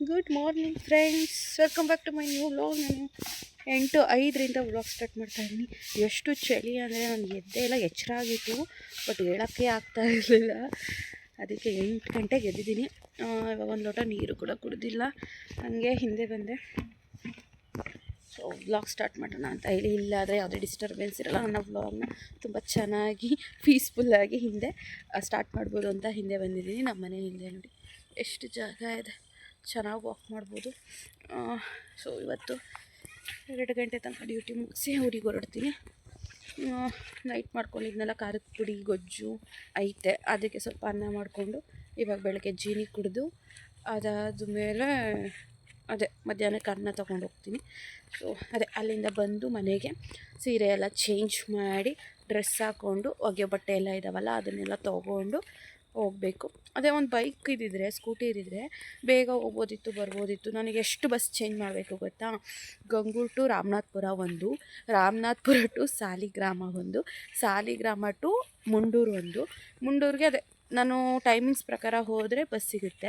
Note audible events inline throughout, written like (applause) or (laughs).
Good morning friends welcome back to my new vlog ನಾನು ಎಂಟು ಐದರಿಂದ ವ್ಲಾಗ್ ಸ್ಟಾರ್ಟ್ ಮಾಡ್ತಾ ಇದ್ದೀನಿ. ಎಷ್ಟು ಚಳಿ ಅಂದರೆ ನಾನು ಎದ್ದೆ ಎಲ್ಲ ಎಚ್ಚರ ಆಗಿತ್ತು ಬಟ್ ಹೇಳೋಕ್ಕೆ ಆಗ್ತಾ ಇರಲಿಲ್ಲ. ಅದಕ್ಕೆ ಎಂಟು ಗಂಟೆಗೆ ಎದ್ದಿದ್ದೀನಿ. ಆ, ಇವಾಗ ಒಂದು ಲೋಟ ನೀರು ಕೂಡ ಕುಡಿದಿಲ್ಲ. ಹಾಗೆ ಹಿಂದೆ ಬಂದೆ. ಸೊ ವ್ಲಾಗ್ ಸ್ಟಾರ್ಟ್ ಮಾಡೋಣ ಅಂತ ಹೇಳಿ. ಇಲ್ಲಾದರೆ ಯಾವುದೇ ಡಿಸ್ಟರ್ಬೆನ್ಸ್ ಇರಲ್ಲ ನನ್ನ ವ್ಲಾಗ್ನ ತುಂಬ ಚೆನ್ನಾಗಿ ಪೀಸ್ಫುಲ್ಲಾಗಿ ಹಿಂದೆ ಸ್ಟಾರ್ಟ್ ಮಾಡ್ಬೋದು ಅಂತ ಹಿಂದೆ ಬಂದಿದ್ದೀನಿ. ನಮ್ಮ ಮನೆ ಹಿಂದೆ ನೋಡಿ ಎಷ್ಟು ಜಾಗ ಇದೆ. ಚೆನ್ನಾಗಿ ವಾಕ್ ಮಾಡ್ಬೋದು. ಸೊ ಇವತ್ತು ಎರಡು ಗಂಟೆ ತನಕ ಡ್ಯೂಟಿ ಮುಗಿಸಿ ಊರಿಗೆ ಹೊರಡ್ತೀನಿ. ನೈಟ್ ಮಾಡ್ಕೊಂಡಿದ್ನೆಲ್ಲ, ಖಾರದ ಪುಡಿ, ಗೊಜ್ಜು ಐತೆ. ಅದಕ್ಕೆ ಸ್ವಲ್ಪ ಅನ್ನ ಮಾಡಿಕೊಂಡು ಇವಾಗ ಬೆಳಗ್ಗೆ ಜೀನಿ ಕುಡಿದು ಅದಾದ ಮೇಲೆ ಅದೇ ಮಧ್ಯಾಹ್ನಕ್ಕೆ ಅನ್ನ ತೊಗೊಂಡು ಹೋಗ್ತೀನಿ. ಸೊ ಅದೇ ಅಲ್ಲಿಂದ ಬಂದು ಮನೆಗೆ ಸೀರೆ ಎಲ್ಲ ಚೇಂಜ್ ಮಾಡಿ ಡ್ರೆಸ್ ಹಾಕ್ಕೊಂಡು ಒಗೆ ಬಟ್ಟೆ ಎಲ್ಲ ಇದ್ದಾವಲ್ಲ ಅದನ್ನೆಲ್ಲ ತೊಗೊಂಡು ಹೋಗಬೇಕು. ಅದೇ ಒಂದು ಬೈಕ್ ಇದ್ದಿದ್ರೆ ಸ್ಕೂಟಿ ಇದ್ದಿದ್ರೆ ಬೇಗ ಹೋಗ್ಬೋದಿತ್ತು, ಬರ್ಬೋದಿತ್ತು. ನನಗೆ ಎಷ್ಟು ಬಸ್ ಚೇಂಜ್ ಮಾಡಬೇಕು ಗೊತ್ತಾ? ಗಂಗೂರು ಟು ರಾಮನಾಥ್ಪುರ ಒಂದು, ರಾಮನಾಥ್ಪುರ ಟು ಸಾಲಿಗ್ರಾಮ ಒಂದು, ಸಾಲಿಗ್ರಾಮ ಟು ಮುಂಡೂರು ಒಂದು. ಮುಂಡೂರಿಗೆ ಅದೇ ನಾನು ಟೈಮಿಂಗ್ಸ್ ಪ್ರಕಾರ ಹೋದರೆ ಬಸ್ ಸಿಗುತ್ತೆ.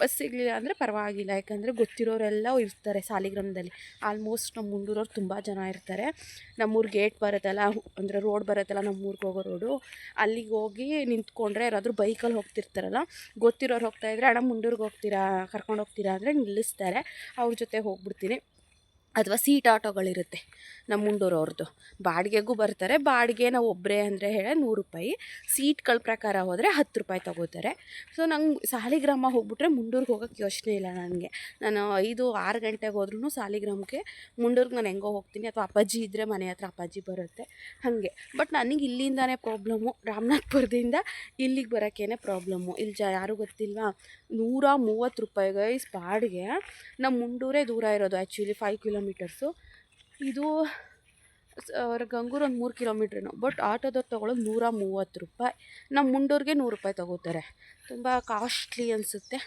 ಬಸ್ ಸಿಗಲಿಲ್ಲ ಅಂದರೆ ಪರವಾಗಿಲ್ಲ. ಯಾಕಂದರೆ ಗೊತ್ತಿರೋರೆಲ್ಲ ಇರ್ತಾರೆ ಸಾಲಿಗ್ರಾಮದಲ್ಲಿ ಆಲ್ಮೋಸ್ಟ್ ನಮ್ಮ ಮುಂಡೂರವ್ರು ತುಂಬ ಜನ ಇರ್ತಾರೆ. ನಮ್ಮೂರು ಗೇಟ್ ಬರುತ್ತಲ್ಲ, ಅಂದರೆ ರೋಡ್ ಬರುತ್ತಲ್ಲ, ನಮ್ಮೂರಿಗೆ ಹೋಗೋ ರೋಡು ಅಲ್ಲಿಗೆ ಹೋಗಿ ನಿಂತ್ಕೊಂಡ್ರೆ ಯಾರಾದರೂ ಬೈಕಲ್ಲಿ ಹೋಗ್ತಿರ್ತಾರಲ್ಲ, ಗೊತ್ತಿರೋರು ಹೋಗ್ತಾಯಿದ್ರೆ ಅಣ್ಣ, ಮುಂಡೂರಿಗೆ ಹೋಗ್ತೀರಾ? ಕರ್ಕೊಂಡು ಹೋಗ್ತೀರಾ? ಅಂದರೆ ನಿಲ್ಲಿಸ್ತಾರೆ. ಅವ್ರ ಜೊತೆ ಹೋಗ್ಬಿಡ್ತೀನಿ. ಅಥವಾ ಸೀಟ್ ಆಟೋಗಳಿರುತ್ತೆ ನಮ್ಮ ಮುಂಡೂರವ್ರದ್ದು ಬಾಡಿಗೆಗೂ ಬರ್ತಾರೆ, ಬಾಡಿಗೆ ನಾವು ಒಬ್ಬರೇ ಅಂದರೆ ಹೇಳಿ ನೂರು ರೂಪಾಯಿ. ಸೀಟ್ಗಳ ಪ್ರಕಾರ ಹೋದರೆ ಹತ್ತು ರೂಪಾಯಿ ತಗೋತಾರೆ. ಸೊ ನಂಗೆ ಸಾಲಿಗ್ರಾಮ ಹೋಗ್ಬಿಟ್ರೆ ಮುಂಡೂರ್ಗೆ ಹೋಗೋಕ್ಕೆ ಯೋಚನೆ ಇಲ್ಲ ನನಗೆ. ನಾನು ಐದು, ಆರು ಗಂಟೆಗೆ ಹೋದ್ರೂ ಸಾಲಿಗ್ರಾಮಕ್ಕೆ ಮುಂಡೂರ್ಗೆ ನಾನು ಹೆಂಗೋ ಹೋಗ್ತೀನಿ ಅಥವಾ ಅಪ್ಪಾಜಿ ಇದ್ದರೆ ಮನೆ ಹತ್ರ ಅಪ್ಪಾಜಿ ಬರುತ್ತೆ. ಹಾಗೆ. ಬಟ್ ನನಗೆ ಇಲ್ಲಿಂದಾನೇ ಪ್ರಾಬ್ಲಮ್ಮು ರಾಮನಾಥ್ಪುರದಿಂದ ಇಲ್ಲಿಗೆ ಬರೋಕ್ಕೇನೆ ಪ್ರಾಬ್ಲಮ್ಮು ಇಲ್ಲಿ ಜ, ಯಾರು ಗೊತ್ತಿಲ್ವಾ? ನೂರ ಮೂವತ್ತು ರೂಪಾಯಿ ಗೈಸ್ ಬಾಡಿಗೆ ನಮ್ಮ ಮುಂಡೂರೇ ದೂರ ಇರೋದು. Actually five kilometres. ಇದು ಗಂಗೂರು ಒಂದು ಮೂರು ಕಿಲೋಮೀಟ್ರೇನು ಬಟ್ ಆಟೋದವ್ರು ತೊಗೊಳೋದು ನೂರ ಮೂವತ್ತು ರೂಪಾಯಿ. ನಮ್ಮ ಮುಂಡೋರಿಗೆ ನೂರು ರೂಪಾಯಿ ತೊಗೋತಾರೆ. ತುಂಬ ಕಾಸ್ಟ್ಲಿ ಅನಿಸುತ್ತೆ.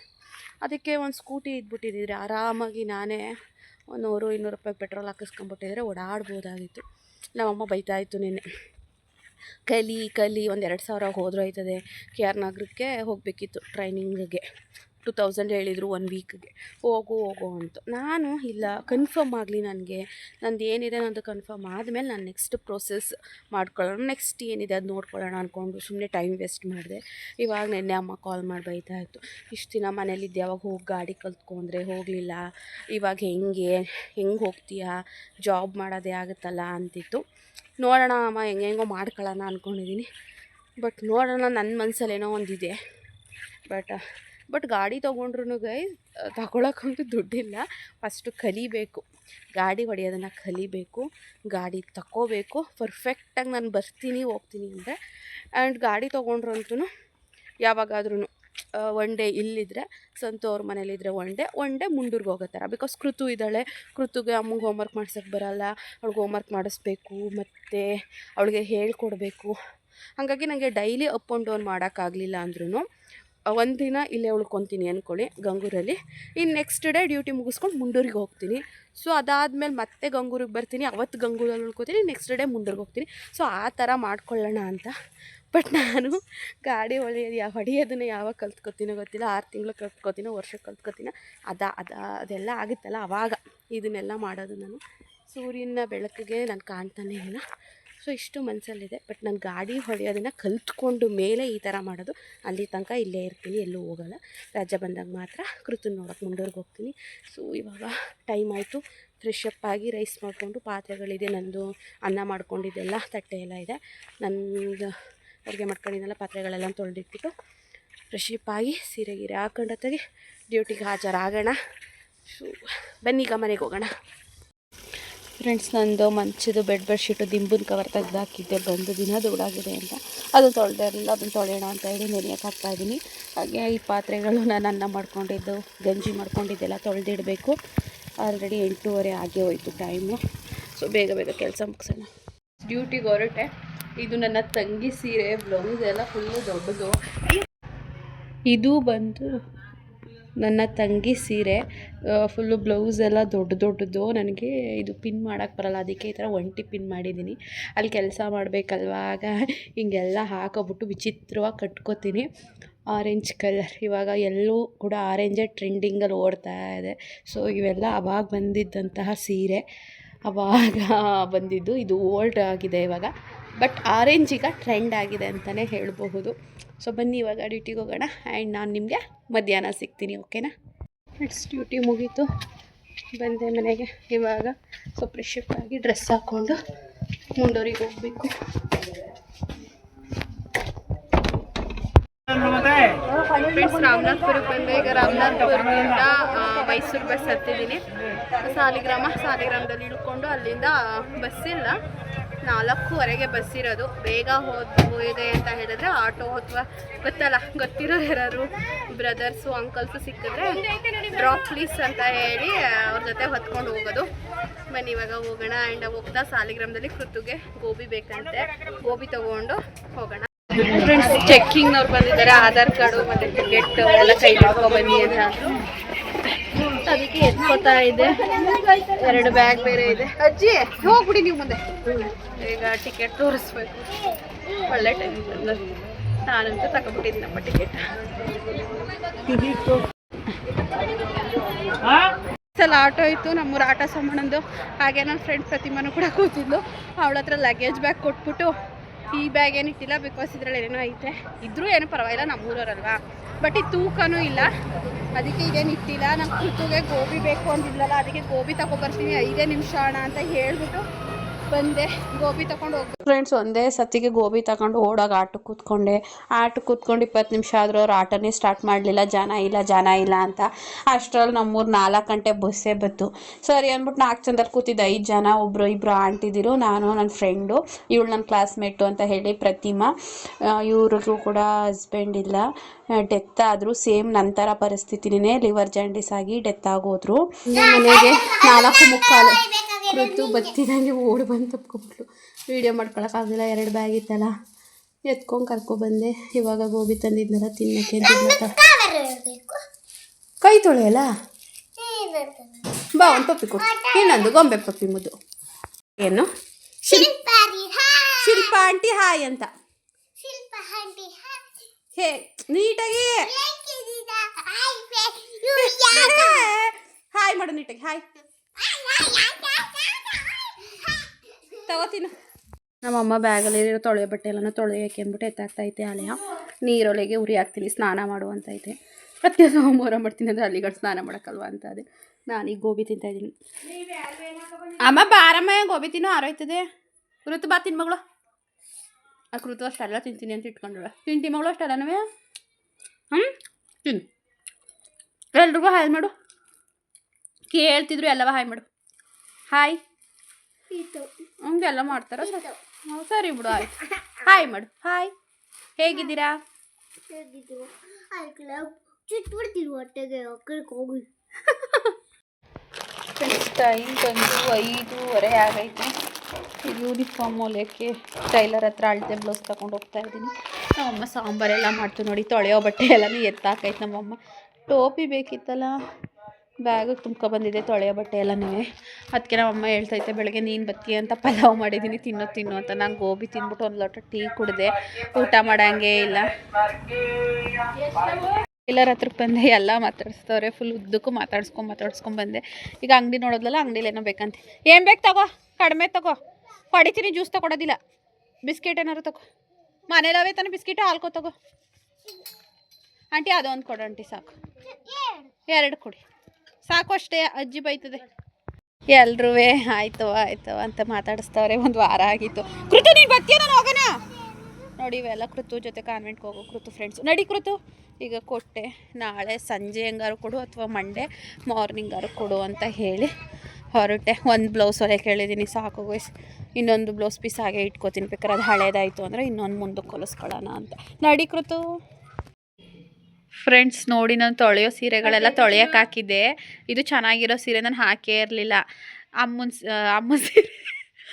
ಅದಕ್ಕೆ ಒಂದು ಸ್ಕೂಟಿ ಇದ್ಬಿಟ್ಟಿದ್ದಿದ್ರೆ ಆರಾಮಾಗಿ ನಾನೇ ಒಂದು ನೂರು ಇನ್ನೂರು ರೂಪಾಯಿ ಪೆಟ್ರೋಲ್ ಹಾಕಿಸ್ಕೊಂಬಿಟ್ಟಿದ್ರೆ ಓಡಾಡ್ಬೋದಾಗಿತ್ತು. ನಮ್ಮಮ್ಮ ಬೈತಾಯಿತ್ತು ನಿನ್ನೆ ನೆನ್ನೆ. ಕಲಿ ಕಲಿ, ಒಂದು ಎರಡು ಸಾವಿರ ಹೋದ್ರೆ ಆಯ್ತದೆ ಕೆ ಆರ್ ನಗರಕ್ಕೆ ಹೋಗಬೇಕಿತ್ತು ಟ್ರೈನಿಂಗಿಗೆ. ಟು ತೌಸಂಡ್ ಹೇಳಿದರು ಒನ್ ವೀಕ್ಗೆ ಹೋಗು ಹೋಗು ಅಂತ. ನಾನು ಇಲ್ಲ ಕನ್ಫರ್ಮ್ ಆಗಲಿ ನನಗೆ. ನಂದು ಏನಿದೆ ನಂದು ಕನ್ಫರ್ಮ್ ಆದಮೇಲೆ ನಾನು ನೆಕ್ಸ್ಟ್ ಪ್ರೋಸೆಸ್ ಮಾಡ್ಕೊಳ್ಳೋಣ. ನೆಕ್ಸ್ಟ್ ಏನಿದೆ ಅದು ನೋಡ್ಕೊಳ್ಳೋಣ ಅಂದ್ಕೊಂಡು ಸುಮ್ಮನೆ ಟೈಮ್ ವೇಸ್ಟ್ ಮಾಡಿದೆ. ಇವಾಗ ನೆನ್ನೆ ಅಮ್ಮ ಕಾಲ್ ಮಾಡಿ ಬೈತಾ ಇತ್ತು. ಇಷ್ಟು ದಿನ ಮನೇಲಿದ್ದೆ ಯಾವಾಗ ಹೋಗಿ ಗಾಡಿ ಕಲ್ತ್ಕೊಂಡ್ರೆ ಹೋಗಲಿಲ್ಲ. ಇವಾಗ ಹೆಂಗೆ ಹೆಂಗೆ ಹೋಗ್ತೀಯಾ? ಜಾಬ್ ಮಾಡೋದೇ ಆಗುತ್ತಲ್ಲ ಅಂತಿತ್ತು. ನೋಡೋಣ ಅಮ್ಮ, ಹೆಂಗೆ, ಹೆಂಗೋ ಮಾಡ್ಕೊಳ್ಳೋಣ ಅಂದ್ಕೊಂಡಿದ್ದೀನಿ ಬಟ್ ನೋಡೋಣ ನನ್ನ ಮನಸ್ಸಲ್ಲೇನೋ ಒಂದಿದೆ. ಬಟ್ ಬಟ್ ಗಾಡಿ ತೊಗೊಂಡ್ರು ಗೈ ತಗೊಳಕ್ಕಂತೂ ದುಡ್ಡಿಲ್ಲ. ಫಸ್ಟು ಕಲಿಬೇಕು. ಗಾಡಿ ಹೊಡೆಯೋದನ್ನು ಕಲಿಬೇಕು. ಗಾಡಿ ತಗೋಬೇಕು ಪರ್ಫೆಕ್ಟಾಗಿ ನಾನು ಬರ್ತೀನಿ, ಹೋಗ್ತೀನಿ ಅಂದರೆ. ಆ್ಯಂಡ್ ಗಾಡಿ ತೊಗೊಂಡ್ರಂತೂ ಯಾವಾಗಾದ್ರೂ ಒನ್ ಡೇ ಇಲ್ಲಿದ್ದರೆ ಸಂತೋರ್ ಮನೇಲಿದ್ದರೆ ಒನ್ ಡೇ ಒನ್ ಡೇ ಮುಂಡೂರ್ಗೆ ಹೋಗೋ ಥರ ಬಿಕಾಸ್ ಕೃತು ಇದ್ದಾಳೆ. ಕೃತುಗೆ ಅಮ್ಮಂಗೆ ಹೋಮ್ವರ್ಕ್ ಮಾಡ್ಸೋಕ್ಕೆ ಬರಲ್ಲ. ಅವ್ಳಿಗೆ ಹೋಮ್ವರ್ಕ್ ಮಾಡಿಸ್ಬೇಕು, ಮತ್ತು ಅವಳಿಗೆ ಹೇಳ್ಕೊಡ್ಬೇಕು. ಹಾಗಾಗಿ ನನಗೆ ಡೈಲಿ ಅಪ್ ಆ್ಯಂಡ್ ಡೌನ್ ಮಾಡೋಕ್ಕಾಗಲಿಲ್ಲ ಅಂದ್ರೂ ಒಂದು ದಿನ ಇಲ್ಲೇ ಉಳ್ಕೊತೀನಿ ಅಂದ್ಕೊಳ್ಳಿ ಗಂಗೂರಲ್ಲಿ. ಇನ್ನು ನೆಕ್ಸ್ಟ್ ಡೇ ಡ್ಯೂಟಿ ಮುಗಿಸ್ಕೊಂಡು ಮುಂಡೂರಿಗೆ ಹೋಗ್ತೀನಿ. ಸೊ ಅದಾದಮೇಲೆ ಮತ್ತೆ ಗಂಗೂರಿಗೆ ಬರ್ತೀನಿ. ಅವತ್ತು ಗಂಗೂರಲ್ಲಿ ಉಳ್ಕೊತೀನಿ ನೆಕ್ಸ್ಟ್ ಡೇ ಮುಂಡೂರಿಗೆ ಹೋಗ್ತೀನಿ. ಸೊ ಆ ಥರ ಮಾಡ್ಕೊಳ್ಳೋಣ ಅಂತ. ಬಟ್ ನಾನು ಗಾಡಿ ಹೊಳೆಯೋದು ಯಾವ ಹೊಡೆಯೋದನ್ನ ಯಾವಾಗ ಕಲ್ತ್ಕೊತೀನೋ ಗೊತ್ತಿಲ್ಲ. ಆರು ತಿಂಗಳು ಕಲ್ತ್ಕೊತೀನೋ ವರ್ಷಕ್ಕೆ ಕಲ್ತ್ಕೊತೀನೋ. ಅದ ಅದ, ಅದೆಲ್ಲ ಆಗುತ್ತಲ್ಲ ಆವಾಗ ಇದನ್ನೆಲ್ಲ ಮಾಡೋದು ನಾನು. ಸೂರ್ಯನ ಬೆಳಕಿಗೆ ನಾನು ಕಾಣ್ತಾನೇ ಇಲ್ಲ. ಸೊ ಇಷ್ಟು ಮನಸ್ಸಲ್ಲಿದೆ ಬಟ್ ನಾನು ಗಾಡಿ ಹೊಡೆಯೋದನ್ನು ಕಲ್ತ್ಕೊಂಡು ಮೇಲೆ ಈ ಥರ ಮಾಡೋದು, ಅಲ್ಲಿ ತನಕ ಇಲ್ಲೇ ಇರ್ತೀನಿ, ಎಲ್ಲೂ ಹೋಗಲ್ಲ. ರಜೆ ಬಂದಾಗ ಮಾತ್ರ ಕೃತನ್ ನೋಡೋಕೆ ಮುಂಡೋರ್ಗೆ ಹೋಗ್ತೀನಿ. ಸೊ ಇವಾಗ ಟೈಮ್ ಆಯಿತು. ಫ್ರೆಶ್ ಅಪ್ ಆಗಿ ರೈಸ್ ಮಾಡಿಕೊಂಡು ಪಾತ್ರೆಗಳಿದೆ, ನಂದು ಅನ್ನ ಮಾಡ್ಕೊಂಡಿದ್ದೆಲ್ಲ, ತಟ್ಟೆ ಎಲ್ಲ ಇದೆ. ನಂದು ಅಡುಗೆ ಮಾಡ್ಕೊಂಡಿದ್ದೆಲ್ಲ ಪಾತ್ರೆಗಳೆಲ್ಲ ತೊಳೆದಿಟ್ಬಿಟ್ಟು ಫ್ರೆಶ್ ಅಪ್ ಆಗಿ ಸೀರೆ ಗೀರೆ ಹಾಕೊಂಡತ್ತಾಗಿ ತೆಗಿ ಡ್ಯೂಟಿಗೆ ಹಾಜರಾಗೋಣ. ಸೊ ಬನ್ನೀಗ ಮನೆಗೆ ಹೋಗೋಣ. ಫ್ರೆಂಡ್ಸ್ ನಂದು ಮಂಚದು ಬೆಡ್ ಬೆಡ್ಶೀಟು ದಿಂಬುನ ಕವರ್ ತೆಗ್ದು ಹಾಕಿದ್ದೆ. ಬಂದು ದಿನ ದುಡಾಗಿದೆ ಅಂತ. ಅದು ತೊಳೆದೆ ಎಲ್ಲ ಅದನ್ನು ತೊಳೆಯೋಣ ಅಂತ ಹೇಳಿ ಹಾಕ್ತಾ ಹಾಕ್ತಾಯಿದ್ದೀನಿ ಹಾಗೆ ಈ ಪಾತ್ರೆಗಳು ನಾನು ಅನ್ನ ಮಾಡ್ಕೊಂಡಿದ್ದು, ಗಂಜಿ ಮಾಡ್ಕೊಂಡಿದ್ದೆಲ್ಲ ತೊಳೆದಿಡಬೇಕು. ಆಲ್ರೆಡಿ ಎಂಟೂವರೆ ಆಗೇ ಹೋಯಿತು ಟೈಮು ಸೊ ಬೇಗ ಬೇಗ ಕೆಲಸ ಮುಗಿಸೋಣ. ಡ್ಯೂಟಿಗೆ ಹೊರಟೆ. ಇದು ನನ್ನ ತಂಗಿ ಸೀರೆ ಬ್ಲೌಸ್ ಎಲ್ಲ ಫುಲ್ಲು ದೊಡ್ಡದು. ಇದು ಬಂದು ನನ್ನ ತಂಗಿ ಸೀರೆ ಫುಲ್ಲು ಬ್ಲೌಸ್ ಎಲ್ಲ ದೊಡ್ಡ ದೊಡ್ಡದು. ನನಗೆ ಇದು ಪಿನ್ ಮಾಡೋಕ್ಕೆ ಬರಲ್ಲ, ಅದಕ್ಕೆ ಈ ಥರ ಒಂಟಿ ಪಿನ್ ಮಾಡಿದ್ದೀನಿ ಅಲ್ಲಿ ಕೆಲಸ ಮಾಡಬೇಕಲ್ವ? ಆಗ ಹಿಂಗೆಲ್ಲ ಹಾಕೋಬಿಟ್ಟು ವಿಚಿತ್ರವಾಗಿ ಕಟ್ಕೋತೀನಿ. ಆರೆಂಜ್ ಕಲರ್ ಇವಾಗ ಎಲ್ಲೂ ಕೂಡ ಆರೆಂಜೇ ಟ್ರೆಂಡಿಂಗಲ್ಲಿ ಓಡ್ತಾ ಇದೆ. ಸೊ ಇವೆಲ್ಲ ಅವಾಗ ಬಂದಿದ್ದಂತಹ ಸೀರೆ. ಅವಾಗ ಬಂದಿದ್ದು. ಇದು ಓಲ್ಡ್ ಆಗಿದೆ ಇವಾಗ. ಬಟ್ ಆರೆಂಜ್ ಈಗ ಟ್ರೆಂಡ್ ಆಗಿದೆ ಅಂತಲೇ ಹೇಳಬಹುದು. ಸೊ ಬನ್ನಿ ಇವಾಗ ಡ್ಯೂಟಿಗೆ ಹೋಗೋಣ. ಆ್ಯಂಡ್ ನಾನು ನಿಮಗೆ ಮಧ್ಯಾಹ್ನ ಸಿಗ್ತೀನಿ ಓಕೆನಾ ಫ್ರೆಂಡ್ಸ್ ಡ್ಯೂಟಿ ಮುಗೀತು. ಬಂದೆ ಮನೆಗೆ ಇವಾಗ. ಸೊ ಫ್ರೆಶಪ್ ಆಗಿ ಡ್ರೆಸ್ ಹಾಕ್ಕೊಂಡು ಮುಂಡೋರಿಗೆ ಹೋಗಬೇಕು. ಫ್ರೆಂಡ್ಸ್ ರಾಮನಾಥ್ಪುರಕ್ಕೆ ಬಂದೆ. ಈಗ ರಾಮನಾಥ್ಪುರದಿಂದ ಮೈಸೂರು ಬಸ್ ಹತ್ತಿದ್ದೀನಿ ಸಾಲಿಗ್ರಾಮ, ಸಾಲಿಗ್ರಾಮದಲ್ಲಿ ಇಳ್ಕೊಂಡು ಅಲ್ಲಿಂದ ಬಸ್ ಇಲ್ಲ ನಾಲ್ಕೂವರೆಗೆ ಬಸ್ ಇರೋದು ಬೇಗ ಹೋಗಿದೆ ಅಂತ ಹೇಳಿದ್ರೆ ಆಟೋ ಅಥವಾ ಗೊತ್ತಲ್ಲ ಗೊತ್ತಿರೋ ಯಾರು ಬ್ರದರ್ಸು ಅಂಕಲ್ಸು ಸಿಕ್ಕಿದ್ರೆ ಡ್ರಾಪ್ ಪ್ಲೀಸ್ ಅಂತ ಹೇಳಿ ಅವ್ರ ಜೊತೆ ಹೊತ್ಕೊಂಡು ಹೋಗೋದು. ಬನ್ನಿ, ಇವಾಗ ಹೋಗೋಣ. ಆ್ಯಂಡ್ ಹೋಗ್ತಾ ಸಾಲಿಗ್ರಾಮದಲ್ಲಿ ಕೃತುಗೆ ಗೋಬಿ ಬೇಕಂತೆ. ಗೋಬಿ ತಗೊಂಡು ಹೋಗೋಣ. ಫ್ರೆಂಡ್ಸ್ ಚೆಕ್ಕಿಂಗ್ನವ್ರು ಬಂದಿದ್ದಾರೆ. ಆಧಾರ್ ಕಾರ್ಡು ಮತ್ತು ಟಿಕೆಟ್ ಎಲ್ಲ ಕೈ ಬನ್ನಿ ಅಂತ. ಅದಕ್ಕೆ ಎತ್ಕೋತಾ ಇದೆ. ಎರಡು ಬ್ಯಾಗ್ ಬೇರೆ ಇದೆ. ಅಜ್ಜಿ ಹೋಗ್ಬಿಡಿ ನೀವು ಮುಂದೆ. ಈಗ ಟಿಕೆಟ್ ತೋರಿಸ್ಬೇಕು. ಒಳ್ಳೆ ಟೈಮ್ ನಾನಂತೂ ತಗೊಬಿಟ್ಟಿದ್ದೀನಿ ನಮ್ಮ ಟಿಕೆಟ್ ಸಲ ಆಟೋ ಇತ್ತು ನಮ್ಮೂರ ಆಟೋ ಸಾಮಾನಂದು ಹಾಗೆ ನನ್ನ ಫ್ರೆಂಡ್ ಪ್ರತಿಮಾನು ಕೂಡ ಕೂತಿದ್ಲು. ಅವಳ ಹತ್ರ ಲಗೇಜ್ ಬ್ಯಾಗ್ ಕೊಟ್ಬಿಟ್ಟು ಈ ಬ್ಯಾಗ್ ಏನು ಇಟ್ಟಿಲ್ಲ ಬಿಕಾಸ್ ಇದ್ರಲ್ಲಿ ಏನೇನೋ ಐತೆ. ಇದ್ರೂ ಏನು ಪರವಾಗಿಲ್ಲ ನಮ್ಮೂರವರಲ್ವಾ ಬಟ್ ಈ ತೂಕನೂ ಇಲ್ಲ. ಅದಕ್ಕೆ ಇದೇನು ಇಟ್ಟಿಲ್ಲ. ನಮ್ಮ ಕೃತುಗೆ ಗೋಬಿ ಬೇಕು ಅಂತಿದ್ಲಲ್ಲ ಅದಕ್ಕೆ ಗೋಬಿ ತಗೊಬರ್ತೀನಿ. ಐದೇ ನಿಮಿಷ ಅಣ್ಣ ಅಂತ ಹೇಳ್ಬಿಟ್ಟು ಬಂದೆ ಗೋಬಿ ತಗೊಂಡು ಹೋಗ್ಬೇಕು ಫ್ರೆಂಡ್ಸ್ ಒಂದೇ ಸತಿಗೆ ಗೋಬಿ ತಗೊಂಡು ಓಡಾಗ ಆಟಕ್ಕೆ ಕೂತ್ಕೊಂಡೆ. ಆಟ ಕೂತ್ಕೊಂಡು ಇಪ್ಪತ್ತು ನಿಮಿಷ ಆದರೂ ಅವ್ರು ಆಟನೇ ಸ್ಟಾರ್ಟ್ ಮಾಡಲಿಲ್ಲ. ಜನ ಇಲ್ಲ ಜನ ಇಲ್ಲ ಅಂತ. ಅಷ್ಟರಲ್ಲಿ ನಮ್ಮೂರು ನಾಲ್ಕು ಗಂಟೆ ಬಸ್ಸೇ ಬಂತು ಸರಿ ಅಂದ್ಬಿಟ್ಟು ನಾಲ್ಕು ಜನದಲ್ಲಿ ಕೂತಿದ್ದ ಐದು ಜನ. ಒಬ್ಬರು ಇಬ್ಬರು ಆಂಟಿದಿರು ನಾನು ನನ್ನ ಫ್ರೆಂಡು ಇವಳು ನನ್ನ ಕ್ಲಾಸ್ಮೇಟು ಅಂತ ಹೇಳಿ ಪ್ರತಿಮಾ. ಇವ್ರಿಗೂ ಕೂಡ ಹಸ್ಬೆಂಡ್ ಇಲ್ಲ. ಡೆತ್ ಆದರೂ ಸೇಮ್ ನಂತರ ಪರಿಸ್ಥಿತಿನೇ ಲಿವರ್ ಜಾಂಡಿಸ್ ಆಗಿ ಡೆತ್ ಆಗೋದ್ರು. ಮನೆಗೆ ನಾಲ್ಕು ಮುಕ್ಕಾಲು ಕೃತು ಬತ್ತಿದಂಗೆ ಓಡಿ ಬಂದು ತಪ್ಕೊಬಿಟ್ಲು. ವೀಡಿಯೋ ಮಾಡ್ಕೊಳಕ್ಕಾಗಲಿಲ್ಲ ಎರಡು ಬ್ಯಾಗ್ ಇತ್ತಲ್ಲ. ಎತ್ಕೊಂಡು ಕರ್ಕೊಬಂದೆ ಇವಾಗ ಗೋಬಿ ತಂದಿದ್ನಲ್ಲ ತಿನ್ನಕ್ಕೆ ಅಂತ ಕೈ ತೊಳೆಯಲ್ಲ? ಬಾ ಒಂದು ಪಪ್ಪಿ ಕೊಡು. ಇನ್ನೊಂದು ಗೊಂಬೆ ಪಪ್ಪಿ ಮುದ್ದು. ಏನು? ಶಿಲ್ಪ ಶಿಲ್ಪ ಆಂಟಿ ಹಾಯ್ ಅಂತ. ಹೇ ನೀಟಾಗಿ. ಹಾಯ್ ಮಾಡು ನೀಟಾಗಿ ಹಾಯ್. ತಗೋತೀನಿ ನಮ್ಮಮ್ಮ ಬ್ಯಾಗಲ್ಲಿರೋ ತೊಳೆಯೋ ಬಟ್ಟೆ ಎಲ್ಲನೂ ತೊಳೆಯೋಕೆ ಅಂದ್ಬಿಟ್ಟು ಎತ್ತಾಗ್ತೈತೆ ಅಲೆಯ ನೀರೊಳಗೆ ಉರಿ ಹಾಕ್ತೀನಿ, ಸ್ನಾನ ಮಾಡುವಂತೈತೆ ಪ್ರತಿ ಸೋಮವಾರ ಮಾಡ್ತೀನಿ ಅಂದರೆ ಅಲ್ಲಿಗಡೆ ಸ್ನಾನ ಮಾಡೋಕ್ಕಲ್ವ ಅಂತ ಅದೇ. ನಾನೀಗ ಗೋಬಿ ತಿಂತಾ ಇದ್ದೀನಿ. ಅಮ್ಮ ಬಾರಮ್ಮ, ಗೋಬಿ ತಿನ್ನೋ ಆರೋಯ್ತದೆ ಋತು ಬಾ ಮಗಳು. ಆ ಕೃತು ಅಷ್ಟೆಲ್ಲ ತಿಂತೀನಿ ಅಂತ ಇಟ್ಕೊಂಡಳ. ತಿಂತಿ ಮಗಳು ಅಷ್ಟೆಲ್ಲನೂ? ಹ್ಞೂ ತಿನ್ನು. ಎಲ್ರಿಗೂ ಹಾಯ್ ಮಾಡು. ಕೇಳ್ತಿದ್ರು ಎಲ್ಲವ ಹಾಯ್ ಮಾಡು. ಹಾಯ್. ಹಂಗೆಲ್ಲ ಮಾಡ್ತಾರ? ಸರಿ. ಬಿಡು ಆಯ್ತು. ಹಾಯ್ ಮಾಡು. ಹಾಯ್ ಹೇಗಿದ್ದೀರಾ? ಟೈಮ್ ಬಂದು ಐದೂವರೆ ಆಗೈತೆ. ಯೂನಿಫಾರ್ಮ್ ಹೊಲಿಯೋಕ್ಕೆ ಟೈಲರ್ ಹತ್ರ ಅಳತೆ ಬ್ಲೌಸ್ ತಗೊಂಡು ಹೋಗ್ತಾ ಇದ್ದೀನಿ. ನಮ್ಮಮ್ಮ ಸಾಂಬಾರೆಲ್ಲ ಮಾಡ್ತೀವಿ ನೋಡಿ ತೊಳೆಯೋ ಬಟ್ಟೆ ಎಲ್ಲನೂ ಎತ್ತಾಕೈತೆ ನಮ್ಮಮ್ಮ. ಟೋಪಿ ಬೇಕಿತ್ತಲ್ಲ? ಬ್ಯಾಗ್ ತುಂಬ್ಕೊಬಂದಿದೆ ತೊಳೆಯೋ ಬಟ್ಟೆ ಎಲ್ಲನೂ ಅದಕ್ಕೆ ನಮ್ಮಮ್ಮ ಹೇಳ್ತೈತೆ ಬೆಳಗ್ಗೆ ನೀನು ಬತ್ತಿ ಅಂತ ಪಲಾವ್ ಮಾಡಿದ್ದೀನಿ ತಿನ್ನೋ ತಿನ್ನು ಅಂತ. ನಾನು ಗೋಬಿ ತಿಂದ್ಬಿಟ್ಟು ಒಂದು ಲೋಟ ಟೀ ಕುಡಿದೆ. ಊಟ ಮಾಡೋಂಗೇ ಇಲ್ಲ. ಎಲ್ಲರ ಹತ್ರಕ್ಕೆ ಬಂದೆ ಎಲ್ಲ ಮಾತಾಡಿಸ್ತವ್ರೆ ಫುಲ್ ಉದ್ದಕ್ಕೂ ಮಾತಾಡ್ಸ್ಕೊಂಡು ಮಾತಾಡ್ಸ್ಕೊಂಡು ಬಂದೆ. ಈಗ ಅಂಗಡಿ ನೋಡೋದಲ್ಲ ಅಂಗಡಿಲಿ ಏನೋ ಬೇಕಂತ. ಏನು ಬೇಕು ತಗೋ? ಕಡಿಮೆ ತಗೋ. ಹೊಡಿತೀನಿ ಜ್ಯೂಸ್ ತಗೊಡೋದಿಲ್ಲ ಬಿಸ್ಕೆಟ್ ಏನಾರು ತಗೋ. ಮನೇಲವೇ ತಾನೆ ಬಿಸ್ಕೆಟು ಹಾಲ್ಕೋ ತಗೋ. ಆಂಟಿ ಅದೊಂದು ಕೊಡು ಆಂಟಿ ಸಾಕು. ಎರಡು ಕೊಡಿ. ಸಾಕು ಅಷ್ಟೇ ಅಜ್ಜಿ ಬೈತದೆ. ಎಲ್ರೂ ಆಯ್ತು ಆಯ್ತು ಅಂತ ಮಾತಾಡಿಸ್ತಾವ್ರೆ, ಒಂದು ವಾರ ಆಗಿತ್ತು. ಕೃತು, ನೀನು ಬರ್ತೀಯ ನಾನು ಹೋಗೋಣ ನೋಡಿ, ಇವೆಲ್ಲ ಕೃತು ಜೊತೆ ಕಾನ್ವೆಂಟ್ಗೆ ಹೋಗೋ, ಕೃತು ಫ್ರೆಂಡ್ಸು ನಡಿ ಕೃತು. ಈಗ ಕೊಟ್ಟೆ. ನಾಳೆ ಸಂಜೆ ಹೆಂಗಾರು ಕೊಡು ಅಥವಾ ಮಂಡೇ ಮಾರ್ನಿಂಗಾರು ಕೊಡು ಅಂತ ಹೇಳಿ ಹೊರಟೆ. ಒಂದು ಬ್ಲೌಸ್ ಹೊಲೆ ಕೇಳಿದ್ದೀನಿ ಸಾಕು ವಯಸ್ಸು ಇನ್ನೊಂದು ಬ್ಲೌಸ್ ಪೀಸ್ ಹಾಗೆ ಇಟ್ಕೋತೀನಿ. ಬೇಕಾದ್ರೆ ಅದು ಹಳೇದಾಯಿತು ಅಂದರೆ ಇನ್ನೊಂದು ಮುಂದಕ್ಕೆ ಹೊಲಿಸ್ಕೊಳ್ಳೋಣ ಅಂತ. ನಡಿ ಕೃತು. ಫ್ರೆಂಡ್ಸ್ ನೋಡಿ ನಾನು ತೊಳೆಯೋ ಸೀರೆಗಳೆಲ್ಲ ತೊಳೆಯಕ್ಕೆ ಹಾಕಿದ್ದೆ. ಇದು ಚೆನ್ನಾಗಿರೋ ಸೀರೆ ನಾನು ಹಾಕೇ ಇರಲಿಲ್ಲ. ಅಮ್ಮನ ಅಮ್ಮನ ಸೀರೆ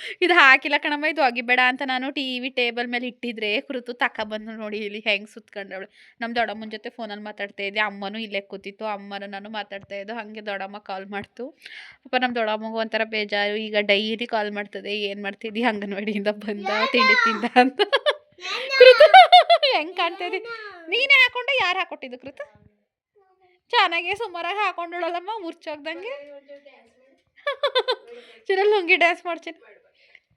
(laughs) ಇದು ಹಾಕಿಲ್ಲ ಕಣಮ್ಮ ಇದು ಒಗಿಬೇಡ ಅಂತ ನಾನು ಟಿ ವಿ ಟೇಬಲ್ ಮೇಲೆ ಇಟ್ಟಿದ್ರೆ ಕುರಿತು ಬಂದು ನೋಡಿ ಇಲ್ಲಿ ಹೆಂಗೆ ಸುತ್ಕೊಂಡವಳು. ನಮ್ಮ ದೊಡ್ಡಮ್ಮನ ಜೊತೆ ಫೋನಲ್ಲಿ ಮಾತಾಡ್ತಾ ಇದ್ದೆ. ಅಮ್ಮನೂ ಇಲ್ಲೇ ಕೂತಿತ್ತು. ಅಮ್ಮನೂ ನಾನು ಮಾತಾಡ್ತಾ ಇದ್ದು ಹಾಗೆ ದೊಡ್ಡಮ್ಮ ಕಾಲ್ ಮಾಡ್ತು. ಅಪ್ಪ ನಮ್ಮ ದೊಡ್ಡಮ್ಮಗೂ ಒಂಥರ ಬೇಜಾರು. ಈಗ ಡೈಲಿ ಕಾಲ್ ಮಾಡ್ತದೆ. ಏನು ಮಾಡ್ತಿದ್ದಿ ಅಂಗನವಾಡಿಯಿಂದ ಬಂದ ತಿಂಡಿ ತಿಂದ ಅಂತ. ಕುರಿತು ಹೆಂಗ್ ಕಾಣ್ತದೆ ನೀನೇ ಹಾಕೊಂಡೆ ಯಾರು ಹಾಕೊಟ್ಟಿದ್ದು ಕೃತ? ಚೆನ್ನಾಗೆ ಸುಮಾರಾಗಿ ಹಾಕೊಂಡಳಲ್ಲಮ್ಮ ಮುರ್ಚೋಗ್ದಂಗೆ. ಚಿರ ಲುಂಗಿ ಡ್ಯಾನ್ಸ್ ಮಾಡ್ತೀನಿ.